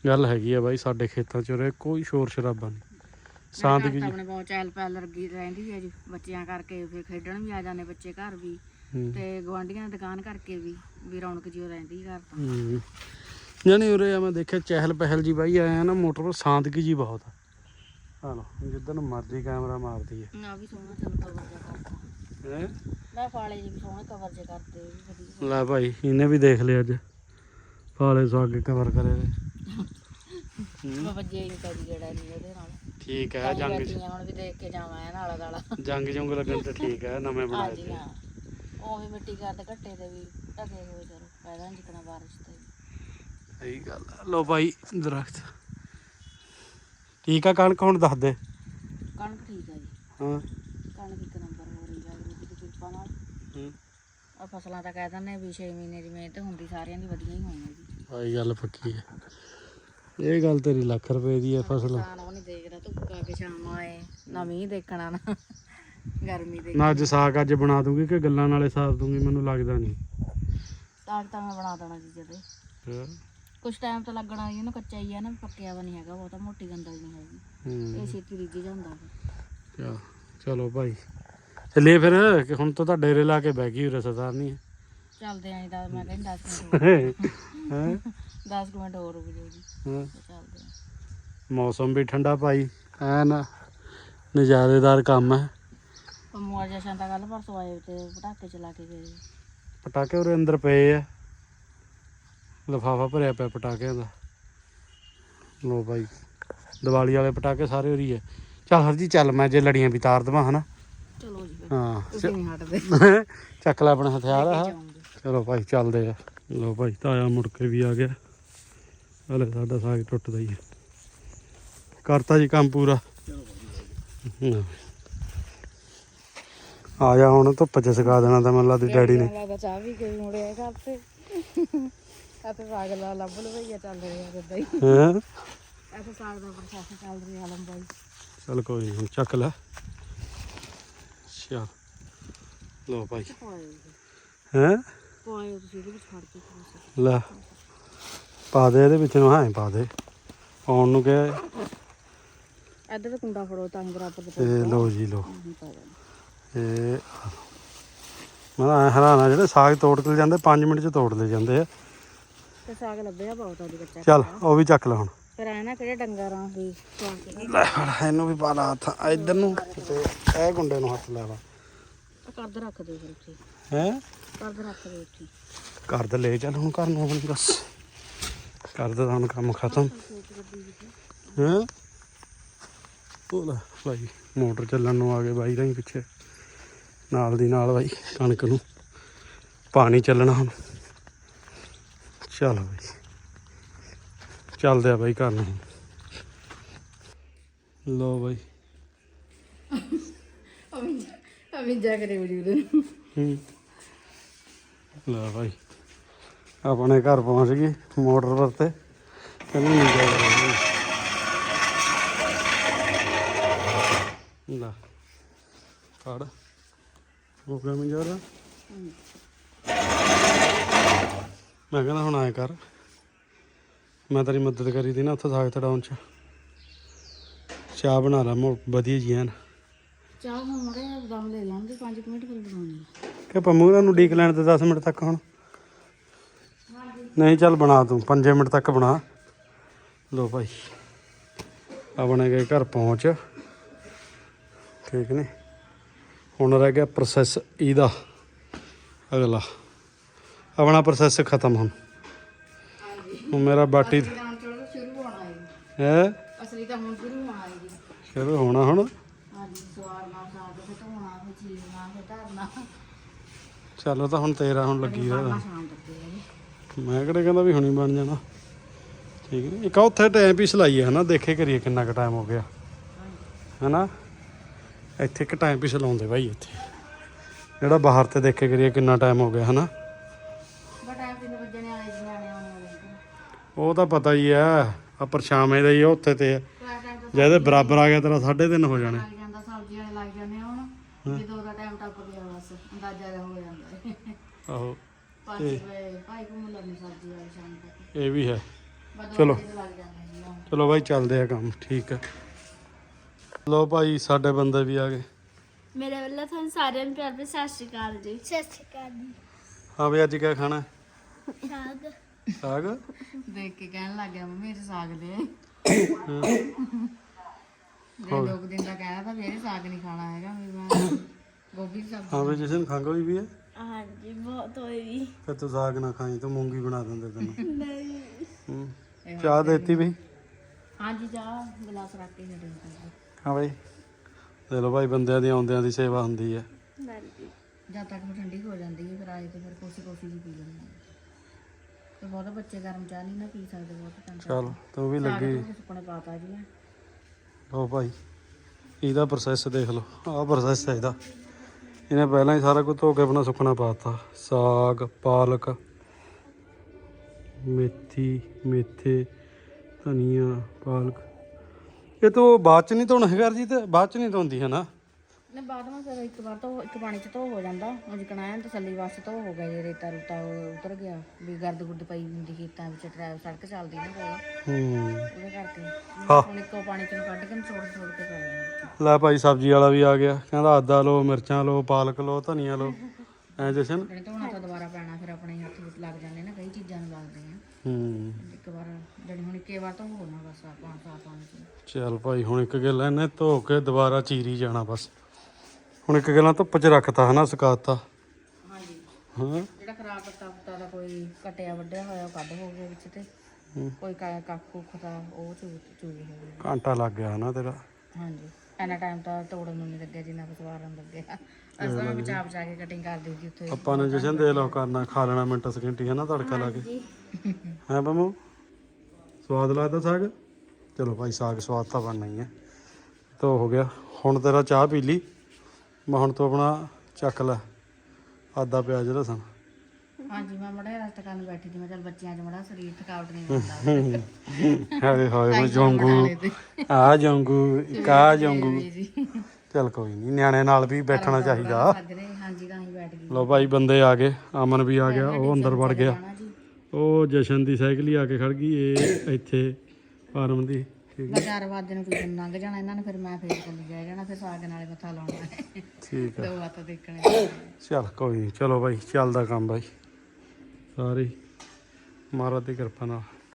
ਗੱਲ ਹੈਗੀ ਆ ਬਾਈ ਸਾਡੇ ਖੇਤਾਂ 'ਚ ਉਰੇ ਕੋਈ ਸ਼ੋਰ ਸ਼ਰਾਬਾ ਨਹੀਂ। ਸ਼ਾਂਤਗੀ ਜੀ ਆਪਣੇ ਬਹੁਤ ਚਹਿਲ ਪਹਿਲ ਲੱਗੀ ਰਹਿੰਦੀ ਹੈ ਜੀ ਬੱਚਿਆਂ ਕਰਕੇ ਫਿਰ ਖੇਡਣ ਵੀ ਆ ਜਾਂਦੇ ਬੱਚੇ ਘਰ ਵੀ। ਹੂੰ। ਤੇ ਗਵਾਂਢੀਆਂ ਦੀ ਦੁਕਾਨ ਕਰਕੇ ਵੀ ਵੀ ਰੌਣਕ ਜੀ ਰਹਿੰਦੀ ਘਰ ਤਾਂ। ਹੂੰ। ਜਾਨੀ ਉਰੇ ਆ ਮੈਂ ਦੇਖਿਆ ਚਹਿਲ ਪਹਿਲ ਜੀ ਬਾਈ ਆਇਆ ਨਾ ਮੋਟਰ ਪਰ ਸ਼ਾਂਤਗੀ ਜੀ ਬਹੁਤ ਆ। ਆ ਲੋ ਜਿੱਦਾਂ ਨੂੰ ਮਰਜ਼ੀ ਕੈਮਰਾ ਮਾਰਦੀ ਹੈ ਨਾ ਵੀ ਸੋਹਣਾ ਚਲ ਕਵਰ ਜਿਹਾ ਕਰਤਾ ਹੈਂ? ਮੈਂ ਫਾਲੇ ਜੀ ਵੀ ਸੋਹਣੇ ਕਵਰ ਜੇ ਕਰਤੇ ਉਹ ਵੀ ਵਧੀਆ। ਲੈ ਭਾਈ ਇਹਨੇ ਵੀ ਦੇਖ ਲਿਆ ਅੱਜ। ਫਾਲੇ ਸੋ ਅੱਗੇ ਕਵਰ ਕਰੇ ਵੇ ਮੈਂ ਵੱਜੇ ਹੀ ਨਹੀਂ ਕਦੀ ਜਿਹੜਾ ਨਹੀਂ ਉਹਦੇ ਨਾਲ। ਠੀਕ ਹੈ ਜੰਗ ਹੁਣ ਵੀ ਦੇਖ ਕੇ ਜਾਵਾਂ ਇਹ ਨਾਲਾ ਦਾਲਾ। ਜੰਗ ਜੰਗ ਲੱਗਣ ਤੇ ਠੀਕ ਹੈ ਨਵੇਂ ਬਣਾਏ ਤੇ। ਹਾਂ। ਉਹ ਵੀ ਮਿੱਟੀ ਕਰਦੇ ਘੱਟੇ ਤੇ ਵੀ ਢਕੇ ਹੋਏ ਚਲੋ ਪੈਦਾ ਨਹੀਂ ਜਿਕਣਾ ਬਾਰਿਸ਼ ਤੇ। ਸਹੀ ਗੱਲ ਲੋ ਭਾਈ ਦਰਖਤ। ਠੀਕ ਆ ਕਣਕ ਹੁਣ ਦੱਸ ਦੇ। ਕਣਕ ਠੀਕ ਆ ਜੀ। ਹਾਂ। ਕਣਕ ਇੱਕ ਨੰਬਰ ਹੋ ਰਹੀ ਹੈ ਗੁਰੂ ਦੀ ਕਿਰਪਾ ਨਾਲ ਹੂੰ। ਆ ਫਸਲਾਂ ਤਾਂ ਕਹਿ ਦਿੰਦੇ ਵੀ 6 ਮਹੀਨੇ ਦੀ ਮਿਹਨਤ ਹੁੰਦੀ ਸਾਰਿਆਂ ਦੀ ਵਧੀਆ ਹੀ ਹੋਣੀ ਜੀ। ਭਾਈ ਗੱਲ ਪੱਕੀ ਹੈ ਇਹ ਗੱਲ ਤੇਰੀ ਲੱਖ ਰੁਪਏ ਦੀ ਹੈ ਫਸਲ। ਕਿਸਾਨ ਉਹ ਨਹੀਂ ਦੇਖਦਾ ਧੁੱਪ ਆ ਕੇ ਸ਼ਾਮ ਆਏ ਨਾ ਮੀਂਹ ਦੇਖਣਾ ਨਾ ਗਰਮੀ ਦੇ ਨਾ ਅੱਜ ਸਾਗ ਅੱਜ ਬਣਾ ਦੂੰਗੀ ਕਿ ਗੱਲਾਂ ਨਾਲੇ ਸਾਰ ਦੂੰਗੀ ਮੈਨੂੰ ਲੱਗਦਾ ਨਹੀਂ ਸਾਗ ਤਾਂ ਮੈਂ ਬਣਾ ਦੇਣਾ ਜੀ ਜਦੇ। ਹਾਂ। ਕੁਝ ਟਾਈਮ ਤਾਂ ਲੱਗਣਾ ਹੀ ਇਹਨੂੰ ਕੱਚਾ ਹੀ ਆ ਨਾ ਪੱਕਿਆ ਵਾ ਨਹੀਂ ਹੈਗਾ ਬਹੁਤਾ ਮੋਟੀ ਗੰਦਲ ਨਹੀਂ ਹੈਗੀ। ਹੂੰ। ਇਹ ਛੇਤੀ ਰਿੱਝ ਜਾਂਦਾ ਫਿਰ। ਚਲੋ- ਭਾਈ। ਚੱਲੀਏ ਫਿਰ ਕਿ ਹੁਣ ਤਾਂ ਤਾਂ ਡੇਰੇ ਲਾ ਕੇ ਬਹਿ ਗਈ ਰਸਦਾਰ ਨਹੀਂ ਚੱਲਦੇ ਆਂ ਦਾ ਮੈਂ ਕਹਿੰਦਾ 10 ਮਿੰਟ ਹੋਰ ਹੈ? 10 ਮਿੰਟ ਹੋਰ ਰੁਕ ਜਾਓ ਜੀ। ਹਾਂ? ਤੇ ਚੱਲਦੇ ਆਂ। ਮੌਸਮ ਵੀ ਠੰਡਾ ਭਾਈ ਐਨ ਨਜ਼ਾਰੇਦਾਰ ਕੰਮ ਹੈ। ਪੰਮੂ ਆ ਜਸ਼ਨ ਤਾਂ ਕੱਲ ਪਰਸੋਂ ਆਏ ਤੇ ਪਟਾਕੇ ਚਲਾ ਕੇ ਗਏ। ਪਟਾਕੇ ਉਰੇ ਅੰਦਰ ਪਏ ਆ। ਲਫਾਫਾ ਭਰਿਆ ਪਿਆ ਪਟਾਕਿਆਂ ਦਾ। ਲੋ ਭਾਈ ਦੀਵਾਲੀ ਵਾਲੇ ਪਟਾਕੇ ਸਾਰੇ ਉਰੀ ਹੈ ਚੱਲ ਹਰਜੀ ਚੱਲ ਮੈਂ ਜੇ ਲੜੀਆਂ ਵੀ ਤਾਰ ਦੇਵਾਂ ਹਨਾ? ਚਲੋ ਜੀ ਫਿਰ। ਹਾਂ ਤੁਸੀਂ ਨਹੀਂ ਹਟਦੇ। ਚੱਕ ਲੈ ਆਪਣਾ ਹਥਿਆਰ ਆ ਚਲੋ ਭਾਈ ਚੱਲਦੇ ਆ। ਲੋ ਭਾਈ ਤਾਇਆ ਮੁੜ ਕੇ ਵੀ ਆ ਗਿਆ। ਹਲੇ ਸਾਡਾ ਸਾਗ ਟੁੱਟਦਾ ਹੀ ਹੈ ਕਰਤਾ ਜੀ ਕੰਮ ਪੂਰਾ। ਆ ਜਾ ਹੁਣ ਧੁੱਪ ਚ ਸਕਾ ਦੇਣਾ ਤਾਂ ਮੈਨੂੰ ਲੱਗਦਾ ਡੈਡੀ ਨੇ। ਚਾਹ ਵੀ ਕੋਈ ਮੁੜਿਆ ਘਰ ਤੇ। ਲੱਭ ਲਵਈਆ ਚੱਲ ਰਿਹਾ ਕਿੱਦਾਂ ਹੀ। ਹੈਂ? ਐਸੇ ਸਾਗ ਦਾ ਪ੍ਰੋਸੈਸ ਚੱਲ ਰਿਹਾ ਲੰਬਾਈ ਚੱਲ ਕੋਈ ਨਹੀਂ ਚੱਕ ਲੈ। ਚੱਲ ਲੋ ਭਾਈ। ਹੈਂ? ਪਾਏ ਤੁਸੀਂ ਇਹਦੇ ਵਿੱਚ ਫੜ ਕੇ ਖਾ ਲੈ। ਪਾ ਦੇ ਇਹਦੇ ਵਿੱਚ ਨੂੰ ਹਾਂ ਪਾ ਦੇ। ਪਾਉਣ ਨੂੰ ਕਿਹਾ ਹੈ। ਇੱਧਰ ਤੇ ਕੁੰਡਾ ਫੜੋ ਤਾਂ ਹੀ ਬਰਾਬਰ ਦੇ ਤੇ ਲੋ ਜੀ ਲੋ ਇਹ ਮੈਂ ਹੈਰਾਨ ਆ ਜਿਹੜੇ ਸਾਗ ਤੋੜ ਕੇ ਜਾਂਦੇ 5 ਮਿੰਟ ਚ ਤੋੜ ਲੈ ਜਾਂਦੇ ਆ। ਤੇ ਸਾਗ ਲੱਭਿਆ ਬਹੁਤ ਆ ਜੀ ਬੱਚਾ ਚੱਲ ਉਹ ਵੀ ਚੱਕ ਲੈ ਹੁਣ। ਫਿਰ ਆਇਆ ਨਾ ਕਿਹੜੇ ਡੰਗਰਾਂ ਦੀ ਪਾ ਕੇ। ਲੈ ਫੜ ਇਹਨੂੰ ਵੀ ਪਾ ਲਾ ਹੱਥ ਇੱਧਰ ਨੂੰ। ਤੇ ਇਹ ਗੁੰਡੇ ਨੂੰ ਹੱਥ ਲੈ ਲਾ। ਆ ਕਰਦ ਰੱਖ ਦਿਓ ਫਿਰ ਉੱਥੇ। ਹੈ? ਕਰਦ ਰੱਖ ਦਿਓ ਉੱਥੇ। ਕਰ ਦੇ ਲੈ ਚੱਲ ਹੁਣ ਘਰ ਨੂੰ ਹੁਣ ਬਸ ਕਰ ਦੇ ਹੁਣ ਕੰਮ ਖਤਮ। ਹੈ? ਉਹ ਲੈ ਭਾਈ ਮੋਟਰ ਚੱਲਣ ਨੂੰ ਆ ਗਏ ਬਾਈ ਰਾਹੀਂ ਪਿੱਛੇ। ਨਾਲ ਦੀ ਨਾਲ ਬਾਈ ਕਣਕ ਨੂੰ। ਪਾਣੀ ਚੱਲਣਾ ਹੁਣ। ਚਲ ਬਾਈ। ਚੱਲਦੇ ਆ ਬਾਈ ਘਰ ਨੂੰ। ਲੋ ਬਾਈ। ਅਮੀ ਜਾ ਕਰੇ ਵੀਡੀਓ ਹੂੰ। ਲੈ ਭਾਈ ਆਪਣੇ ਘਰ ਪਹੁੰਚ ਗਏ ਮੋਟਰ ਪਰ ਤੇ। ਕਹਿੰਦੇ ਨਹੀਂ ਜਾ ਕਰਾਂਗੇ ਲੈ। ਫੜ। ਹੋ ਗਿਆ ਮੈਂ ਜਰਾ ਮੈਂ ਕਹਿੰਦਾ ਹੁਣ ਆਏ ਕਰ। ਮੈਂ ਤੇਰੀ ਮਦਦ ਕਰੀ ਦੀ ਨਾ ਉੱਥੇ ਸਾਗ ਤੜਾਉਣ ਚ। ਚਾਹ ਬਣਾ ਲਾ ਮੋ ਵਧੀਆ ਜੀ ਐਨ। ਚਾਹ ਹੁਣ ਮੜੇ ਦਮ ਲੈ ਲਾਂਗੇ 5 ਮਿੰਟ ਫਿਰ ਬਣਾਉਣੀ ਕਿ ਪੰਮੂ ਇਹਨਾਂ ਨੂੰ ਡੀਕ ਲੈਣ ਤੇ 10 ਮਿੰਟ ਤੱਕ ਹੁਣ। ਨਹੀਂ ਚੱਲ ਬਣਾ ਤੂੰ 5 ਮਿੰਟ ਤੱਕ ਬਣਾ। ਲੋ ਭਾਈ ਆਪਣੇ ਗਏ ਘਰ ਪਹੁੰਚ। ਠੀਕ ਨੇ? ਹੁਣ ਰਹਿ ਗਿਆ ਪ੍ਰੋਸੈਸ ਇਹਦਾ ਅਗਲਾ। ਆਪਣਾ ਪ੍ਰੋਸੈਸ ਖਤਮ ਹੁਣ। ਹੁਣ ਮੇਰਾ ਬਾਟੀ ਹੁਣ ਚਲੋ ਸ਼ੁਰੂ ਹੋਣਾ ਹੈ ਹੈ? ਅਸਲੀ ਤਾਂ ਹੁਣ ਸ਼ੁਰੂ ਹੋਣਾ ਹੈ ਜੀ। ਸ਼ੁਰੂ ਹੋਣਾ ਹੁਣ? ਹਾਂਜੀ ਸਵਾਰ ਨਾਲ ਸਾਗ ਤੇ ਧੋਣਾ ਫਿਰ ਚੀਰਨਾ ਫਿਰ ਧਰਨਾ ਚੱਲ ਤਾਂ ਹੁਣ ਤੇਰਾ ਹੁਣ ਲੱਗੀ ਕਰਨਾ ਰਿਹਾ ਸ਼ਾਮ ਤੱਕ ਹੈ ਜੀ। ਮੈਂ ਕਿਹੜੇ ਕਹਿੰਦਾ ਵੀ ਹੁਣੀ ਬਣ ਜਾਣਾ। ਠੀਕ ਹੈ ਇੱਕ ਆ ਉੱਥੇ ਟਾਈਮ ਵੀ ਸਲਾਈ ਹੈ ਹਨਾ ਦੇਖੇ ਕਰੀਏ ਕਿੰਨਾ ਕੁ ਟਾਈਮ ਹੋ ਗਿਆ। ਹਨਾ? ਇੱਥੇ ਇੱਕ ਟਾਈਮ ਵੀ ਲਾਉਂਦੇ ਭਾਈ ਇੱਥੇ। ਜਿਹੜਾ ਬਾਹਰ ਤੇ ਦੇਖੇ ਕਰੀਏ ਕਿੰਨਾ ਟਾਈਮ ਹੋ ਗਿਆ ਹਨਾ? ਉਹ ਤਾਂ ਪਤਾ ਹੀ ਆ ਆ ਪਰਛਾਵੇਂ ਦਾ ਹੀ ਆ ਉੱਥੇ ਤੇ। ਆ। ਜੇ ਇਹਦੇ ਬਰਾਬਰ ਆ ਗਿਆ ਤੇਰਾ 3.5 ਹੋ ਜਾਣੇ। ਲੱਗ ਜਾਂਦਾ ਸਬਜ਼ੀ ਵਾਲੇ ਲੱਗ ਜਾਂਦੇ ਆ ਹੁਣ ਜਦੋਂ ਦਾ ਟਾਈਮ ਟੱਪ ਗਿਆ ਬਸ ਅੰਦਾਜ਼ਾ ਜਿਹਾ ਹੋ ਜਾਂਦਾ। ਹੈ ਆਹੋ। ਪੰਜ ਵਜੇ ਭਾਈ ਘੁੰਮ ਲੈਣੇ ਸਬਜ਼ੀ ਵਾਲੇ ਸ਼ਾਮ ਤੱਕ। ਇਹ ਵੀ ਹੈ। ਬਸ ਚਲੋ। ਦੋ ਵਜੇ ਲੱਗ ਜਾਂਦੇ ਜੀ ਹੁਣ। ਚਲੋ ਭਾਈ ਚੱਲਦੇ ਆ ਕੰਮ ਠੀਕ ਹੈ ਲੋ ਭਾਈ ਸਾਡੇ ਬੰਦੇ ਵੀ ਆ ਗਏ। ਮੇਰੇ ਵੱਲੋਂ ਤੁਹਾਨੂੰ ਸਾਰਿਆਂ ਨੂੰ ਪਿਆਰ ਭਰੀ ਸਤਿ ਸ਼੍ਰੀ ਅਕਾਲ ਜੀ। ਸਤਿ ਸ਼੍ਰੀ ਅਕਾਲ ਜੀ। ਹਾਂ ਵੀ ਅੱਜ ਕਿਆ ਖਾਣਾ? ਹੈ? ਸਾਗ। ਸਾਗ? ਦੇਖ ਕੇ ਕਹਿਣ ਲੱਗ ਗਿਆ ਮੰਮੀ ਇਹ ਸਾਗ ਲੈ ਜੇ ਲੋਕ ਦਿਨ ਦਾ ਕਹਿਆ ਤਾਂ ਮੇਰੇ ਸਾਗ ਨਹੀਂ ਖਾਣਾ ਹੈਗਾ ਵੀ ਮੈਂ ਗੋਭੀ ਦੀ ਸਬਜ਼ੀ। ਹਾਂ ਵੀ ਜਿਸ ਦਿਨ ਖੰਗ ਹੋਈ ਵੀ ਹੈ ਹਾਂਜੀ ਬਹੁਤ ਹੋਈ ਫਿਰ ਤੂੰ ਸਾਗ ਨਾ ਖਾਈ ਤੂੰ ਮੂੰਗੀ ਬਣਾ ਦਿੰਦੇ ਤੈਨੂੰ। ਨਹੀਂ। ਹੂੰ। ਚਾਹ ਦੇਤੀ ਵੀ ਹਾਂਜੀ ਜਾ ਗਲਾਸ ਰੱਖ ਕੇ ਛੱਡੇ ਹਾਂ ਬਾਈ। ਦੇ ਲੋ ਭਾਈ ਬੰਦਿਆਂ ਦੀ ਆਉਂਦਿਆਂ ਦੀ ਸੇਵਾ ਹੁੰਦੀ ਹੈ। ਨਹੀਂ ਜਦ ਤੱਕ ਉਹ ਠੰਡੀ ਹੋ ਜਾਂਦੀ ਹੈ ਫਿਰ ਆਏ ਤੇ ਫਿਰ ਕੋਸੀ ਕੋਸੀ ਜੀ ਪੀ ਲੈਂਦੇ ਹਾਂ ਤੇ ਬਹੁਤ ਬੱਚੇ ਗਰਮ ਚਾਹ ਨਹੀਂ ਨਾ ਪੀ ਸਕਦੇ ਬਹੁਤ ਟਾਈਮ ਚਲ ਤੂੰ ਵੀ ਲੱਗੀ। ਸੁਪਨੇ ਪਾਤਾ ਜੀ ਮੈਂ ਲੋ ਭਾਈ ਇਹਦਾ ਪ੍ਰੋਸੈਸ ਦੇਖ ਲਓ ਆਹ ਪ੍ਰੋਸੈਸ ਹੈ ਇਹਦਾ। ਇਹਨੇ ਪਹਿਲਾਂ ਹੀ ਸਾਰਾ ਕੁਝ ਧੋ ਕੇ ਆਪਣਾ ਸੁੱਕਣਾ ਪਾਤਾ। ਸਾਗ ਪਾਲਕ ਮੇਥੀ ਮੇਥੇ ਧਨੀਆ ਪਾਲਕ। ਇਹ ਤੋਂ ਬਾਅਦ ਚ ਨਹੀਂ ਧੋਣਾ ਹੈਗਾ ਜੀ ਤੇ ਬਾਅਦ ਚ ਨਹੀਂ ਧੋਂਦੀ ਹੈ ਨਾ? ਨੇ ਬਾਅਦ ਵਿੱਚ ਫਿਰ ਇੱਕ ਵਾਰ ਤੋਂ ਇੱਕ ਪਾਣੀ ਚ ਧੋ ਹੋ ਜਾਂਦਾ। ਉਹ ਜਿਕਣਾ ਐਨ ਤਸੱਲੀ ਵਾਸਤੇ ਧੋ ਹੋ ਗਿਆ ਜੇ ਰੇਤਾ ਰੂਤਾ ਉਤਰ ਗਿਆ। ਵੀ ਗਰਦ ਗੁਰਦ ਪਈ ਹੁੰਦੀ ਖੇਤਾਂ ਵਿੱਚ ਟਰੈਕ ਸੜਕ ਚੱਲਦੀ ਨਾ ਕੋਲ। ਹੂੰ। ਉਹਦੇ ਕਰਕੇ। ਹਾਂ। ਹੁਣ ਇੱਕੋ ਪਾਣੀ ਚ ਕੱਢ ਕੇ ਛੋੜ ਛੋੜ ਕੇ ਪਾ ਦੇਣਾ ਲੈ ਭਾਈ ਸਬਜ਼ੀ ਵਾਲਾ ਵੀ ਆ ਗਿਆ। ਕਹਿੰਦਾ ਆਦਾ ਲਓ ਮਿਰਚਾਂ ਲਓ ਪਾਲਕ ਲਓ ਧਨੀਆ ਲਓ। ਐ ਜਸ਼ਨ? ਜਿਹੜੇ ਧੋਣਾ ਤਾਂ ਦੁਬਾਰਾ ਪੈਣਾ ਫਿਰ ਆਪਣੇ ਹੱਥ ਵਿੱਚ ਲੱਗ ਜਾਂਦੇ ਨਾ ਕਈ ਚੀਜ਼ਾਂ ਨੂੰ ਲੱਗਦੇ ਆ। ਹੂੰ। ਇੱਕ ਵਾਰ ਜਿਹੜੀ ਹੁਣ ਇੱਕੇ ਵਾਰ ਤਾਂ ਹੋਣਾ ਬਸ ਆਪਾਂ ਸਾਫ਼ ਪਾਣੀ ਚ। ਚੱਲ ਭਾਈ ਹੁਣ ਇੱਕ ਗਿੱਲ ਇਹਨੇ ਧੋ ਕੇ ਦੁਬਾਰਾ ਚੀਰੀ ਜਾਣਾ ਬਸ। ਹੁਣ ਇੱਕ ਗਿੱਲਾਂ ਧੁੱਪ 'ਚ ਰੱਖਤਾ ਹਨਾ ਸੁਕਾਤਾ। ਹਾਂਜੀ। ਹਾਂ। ਜਿਹੜਾ ਖਰਾਬ ਪੱਤਾ ਪੁੱਤਾ ਦਾ ਕੋਈ ਕਟਿਆ ਵੱਡਿਆ ਹੋਇਆ ਉਹ ਕੱਢ ਹੋ ਗਿਆ ਵਿੱਚ ਤੇ। ਹੂੰ। ਕੋਈ ਕਾ- ਕੱਖ ਕੁੱਖ ਦਾ ਉਹ ਚੂ ਚੂਰੀ ਹੋ ਗਈ ਘੰਟਾ ਲੱਗ ਗਿਆ ਹਨਾ ਤੇਰਾ। ਹਾਂਜੀ। ਟਾਈਮ ਤਾਂ ਤੋੜਨ ਨੂੰ ਨਹੀਂ ਲੱਗਿਆ ਜਿੰਨਾ ਕੁ ਸਵਾਰਨ ਲੱਗਿਆ। ਅਸਾਂ ਬਚਾ ਬਚਾ ਕੇ ਕਟਿੰਗ ਕਰ ਦਿੱਤੀ ਉੱਥੇ। ਆਪਾਂ ਨੇ ਜਸ਼ਨ ਦੇ ਲਓ ਕਰਨਾ ਖਾ ਲੈਣਾ ਮਿੰਟ ਸਕਿੰਟੀ ਹਨਾ ਤੜਕਾ ਲਾ ਕੇ। ਹੈ ਬੰਮੂ? ਸਵਾਦ ਲੱਗਦਾ ਸਾਗ? ਚਲੋ ਭਾਈ ਸਾਗ ਸਵਾਦ ਤਾਂ ਬਣਨਾ ਹੀ ਹੈ। ਤੋ ਹੋ ਗਿਆ। ਹੁਣ ਤੇਰਾ ਚਾਹ ਪੀ ਲਈ। ਮੈਂ ਹੁਣ ਤੂੰ ਆਪਣਾ ਚੱਕ ਲੈ। ਆਦਾ ਪਿਆਜ਼ ਲਸਣ। ਹਾਂਜੀ ਮੈਂ ਮੜਾ ਰਸਤ ਕਰਨ ਬੈਠੀ ਸੀ। ਮੈਂ ਚੱਲ ਬੱਚਿਆਂ 'ਚ ਮੜਾ ਸਰੀਰ ਥਕਾਵਟ ਨਹੀਂ ਹੁੰਦਾ। ਹਾਏ ਹਾਏ ਮੈਂ ਜੰਗੂ। ਆ ਜੰਗੂ ਕਾ ਜੰਗੂ। ਚੱਲ ਕੋਈ ਨਹੀਂ ਨਿਆਣੇ ਨਾਲ ਵੀ ਬੈਠਣਾ ਚਾਹੀਦਾ। ਹਾਂਜੀ ਤਾਂ ਹੀ ਬੈਠ ਗਈ। ਲੋ ਭਾਈ ਬੰਦੇ ਆ ਗਏ। ਅਮਨ ਵੀ ਆ ਗਿਆ ਉਹ ਅੰਦਰ ਵੜ ਗਿਆ। ਉਹ ਜਸ਼ਨ ਦੀ ਸਾਈਕਲ ਹੀ ਆ ਕੇ ਖੜ ਗਈ ਇਹ ਇੱਥੇ ਫਾਰਮ ਦੀ। ਮੈਂ ਚਾਰ ਵਜੇ ਨੂੰ ਟਿਊਸ਼ਨ ਲੰਘ ਜਾਣਾ ਇਹਨਾਂ ਨੇ ਫਿਰ ਮੈਂ ਫੇਰ ਕੋਲ ਜਾ ਜਾਣਾ ਫਿਰ ਸਾਗ ਨਾਲੇ ਮੱਥਾ ਲਾਉਣਾ। ਠੀਕ ਹੈ। ਦੋ ਹੱਥ ਦੇਖਣੇ ਚੱਲ ਕੋਈ ਨਹੀਂ ਚਲੋ ਭਾਈ ਚੱਲਦਾ ਕੰਮ ਭਾਈ ਸਾਰੇ ਮਹਾਰਾਜ ਦੀ ਕਿਰਪਾ ਨਾਲ।